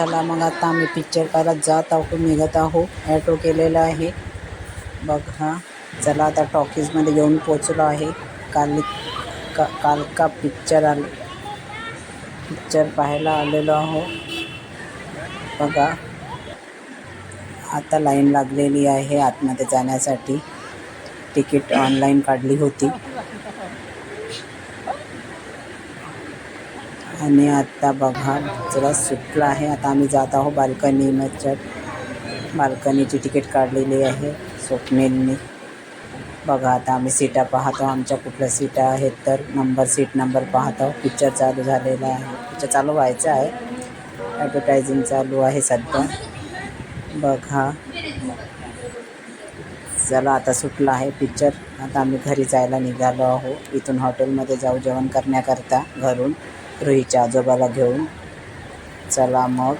चला मग आता आम्ही पिक्चर पाहायला जात आहोत. निघत आहो ॲटो केलेला आहे. बघा चला आता टॉकीजमध्ये येऊन पोचलो आहे. काल का काल का पिक्चर आल? पिक्चर पाहायला आलेलो आहो बघा. आता लाईन लागलेली आहे आतमध्ये जाण्यासाठी. तिकीट ऑनलाईन काढली होती. आणि आता बघा जरा सुटला आहे. आता आम्ही जात आहोत बाल्कनीमध्ये बाल्कनीची तिकीट काढलेली आहे स्वप्नीलनी. बघा आता आम्ही सीटा पाहतो. आमच्या कुठल्या सीटा आहेत तर नंबर सीट नंबर पाहतो. पिक्चर चालू झालेला आहे. पिक्चर चालू व्हायचं आहे. ॲडव्हर्टायझिंग चालू आहे सध्या. बघा. चला आता सुटला आहे पिक्चर. आता आम्ही घरी जायला निघालो आहो इथून हॉटेलमध्ये जाऊ जेवण करण्याकरता घरून. रुहीच्या आजोबाला घेऊन चला मग.